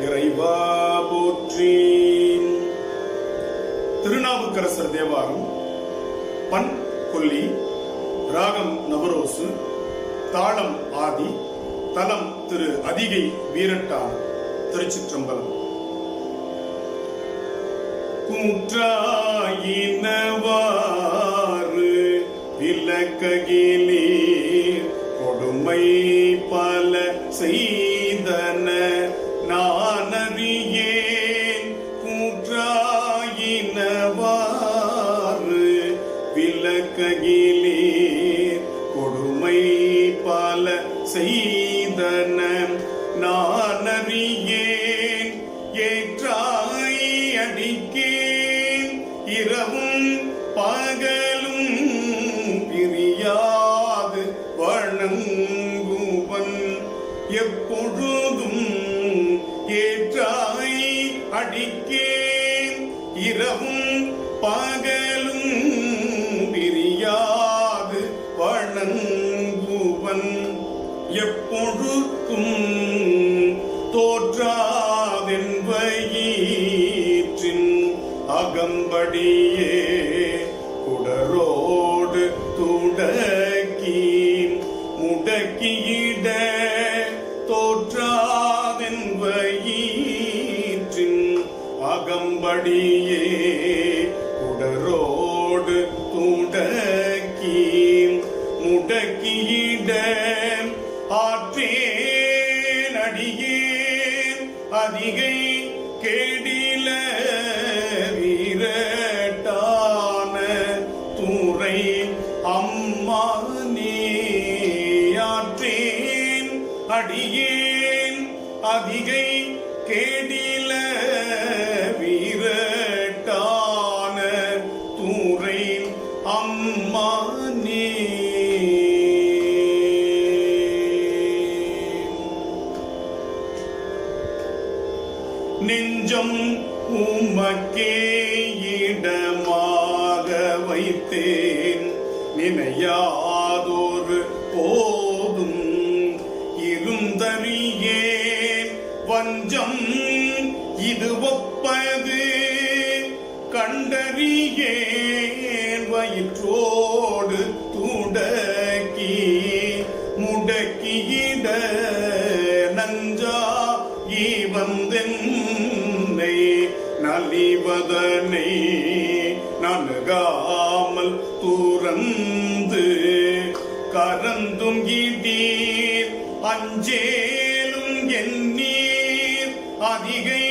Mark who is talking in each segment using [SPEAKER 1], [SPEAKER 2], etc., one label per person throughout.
[SPEAKER 1] இறைவா போற்றி திருநாவுக்கரசர் தேவாரம் பண் கொல்லி ராகம் நவரோசு தாளம் ஆதி தலம் திரு அதிகை வீரட்டான் திருச்சிற்றம்பலம். குற்றாயினவாறு விலக்ககிலே கொடுமை நானறியேன். ஏற்றாய் அடிக்கேன். இரவும் பகலும் பிரியாது. வணங்குவன் எப்பொழுதும் ஏற்றாய் அடிக்கேன். இரவும் பகலும் எப்பொழுதும் தோற்றாதென்பயிற்றின் அகம்படியே குடரோடு துடக்கி முடக்கியிட தோற்றாதென்பயிற்றின் அகம்படியே குடரோடு துடக்கி முடக்கியிட அதிகை கேடில வீரட்டான துறை அம்மா ஆற்றேன். அடியேன் அதிகை கேடி நெஞ்சம் உமக்கே இடமாக வைத்தேன். நினையாதோர் போதும் இருந்தறியேன் வஞ்சம் இது ஒப்பது கண்டறியேன். வயிற்றோ செய்வதனை நணுகாமல் தூரந்து கரந்தும் இடீர் அஞ்சேலும் எண்ணீர் அதிகை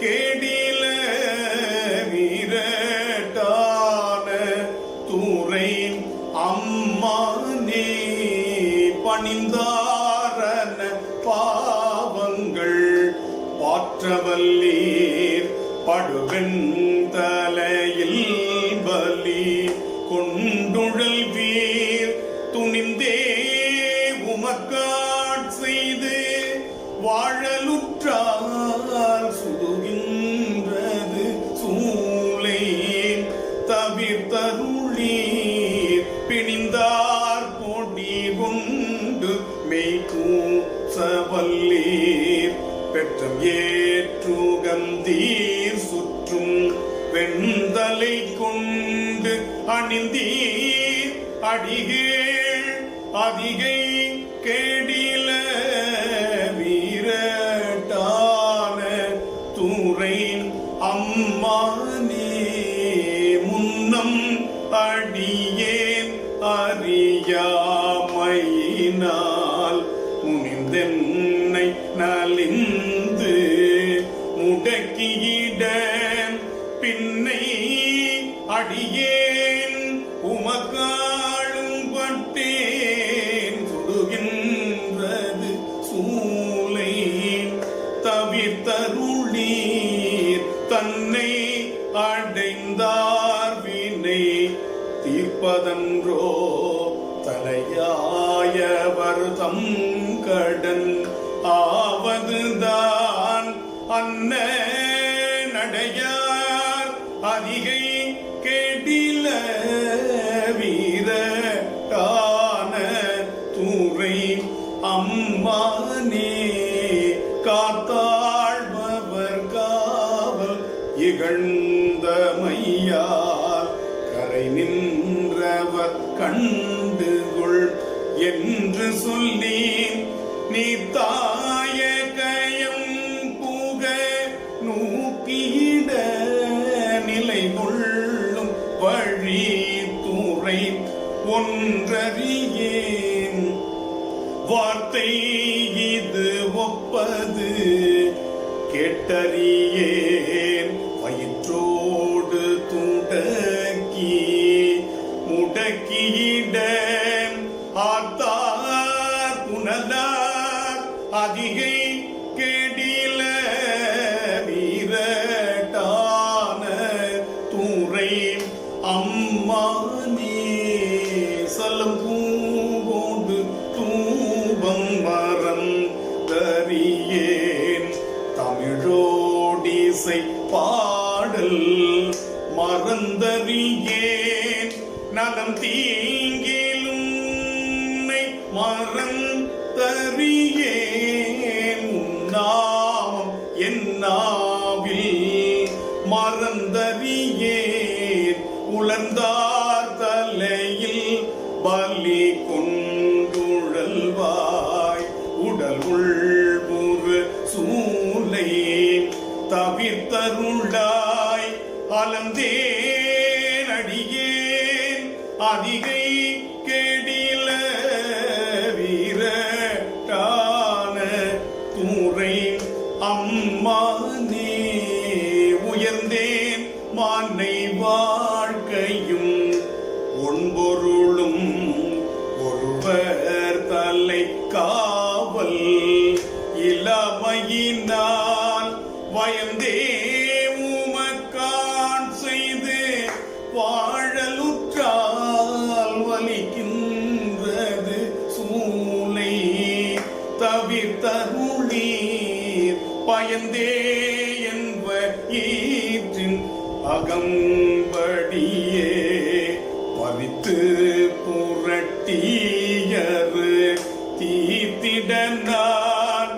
[SPEAKER 1] கேடில கொண்டுழல் வீர் துணிந்தே உமக்காட் செய்து வாழலுற்றால் சுடுகின்றது சூளை தவிர்த்தருளீர். பிணிந்தார் கொடி கொண்டு மெய்கூசவல்லீர் பெற்றம் ஏற்றுகந்தீர் சுற்றும் வெண்தலை கொண்டு அணிந்தீர் அடிகேள் அதிகை கேடில வீரட்டான தூரை அம்மானே முன்னம் அடியேன் அறியாமையினா தருளீர் தன்னை அடைந்தார் வினை. தீர்ப்பதன்றோ தலையாயவர் தம் கடன். ஆவதுதான் அன்ன நடையார். அதிகை கேடில காண தூரை. அம்மானே காத்தார் கண்டு கொள் என்று சொல்லி நீ தாய கயம் புக நூக்கிட நிலை கொள்ளும் வழி துறை ஒன்றறியேன். வார்த்தை இது ஒப்பது கேட்டறியேன். தமிழோடிசை பாடல் மறந்தறியேன். நலம் தீங்கிலும் உன்னை மறந்தறியேன். உன்னாமம் என்னாவில் மறந்தறியேன். உலர்ந்தார் தலையில் பலி கொண்டுழல்வாய். உடல் உள்புறு சூ தவிர்த்தருளாய் அலந்தேன் அடியேன். அதிகை கேடில வீரட்டான தூரை அம்மானே உயர்ந்தேன். மானை வாழ்க்கையும் ஒன்பொருள் தருளீர் பயந்தே என்ப ஈற்றின் அகம்படியே பறித்து புரட்டியரு தீத்திட நான்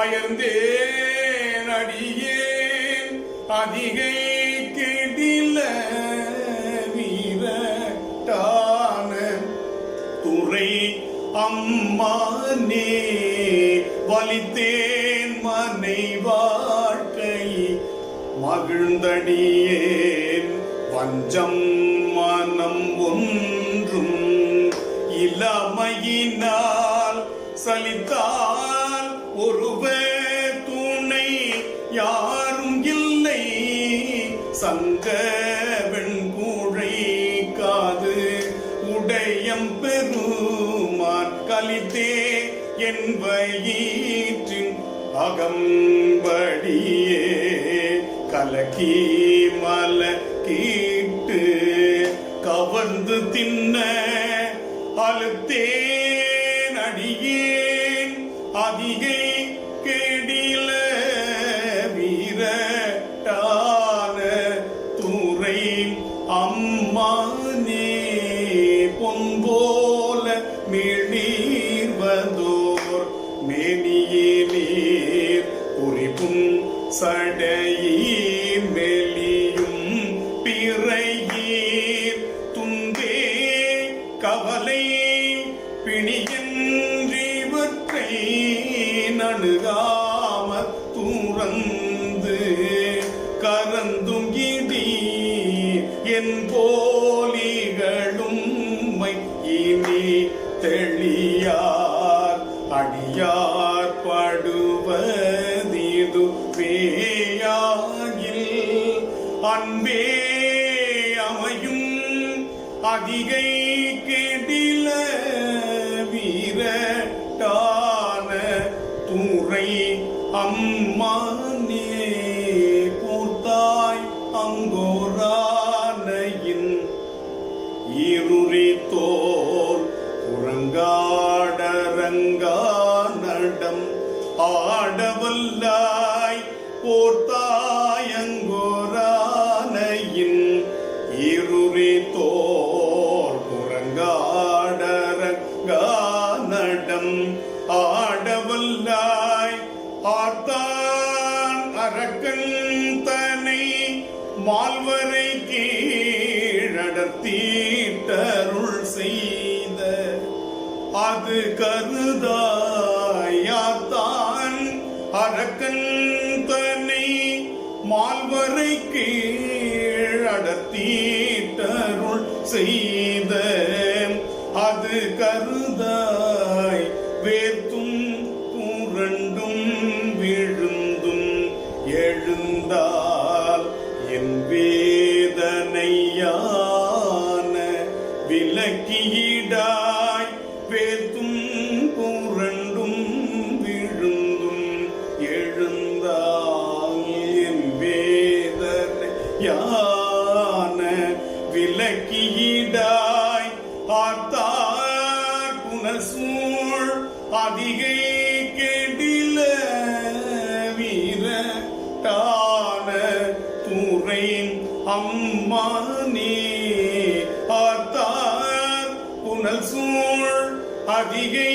[SPEAKER 1] அயர்ந்தேன் அடியேன். அதிகை கெடில வீரட்டான துறை அம்மானே வலித்தேன் மனை வாழ்க்கை. மகிழ்ந்தடியேன் வஞ்சம் மனம் ஒன்றும் இளமையினால் சலித்தால் ஒருவர் என் வயிற்றின் அகம்படியே கலக்கி மல கீட்டு கவர்ந்து தின்ன அழுத்தேன் அடியேன் அதிகே என் போலிகளும் இனி தெளியார் அடியார் படுவதிது பேயாகில் அன்பே அமையும் அதிகை கெடில வீரட்டான தூரை அம்மா அது கருதாயாத்தான் அரக்கன் தன்னை மால்வரை கீழடத்தீட்டருள் செய்த அது கருதாய் வேர்த்தும் புரண்டும் விழுந்தும் எழுந்தால் என் வேதனையான விலக்கியிடா கெடில வீரட்டான துறை அம்மானே ஆத்தார் புனல் சூழ் அதிகை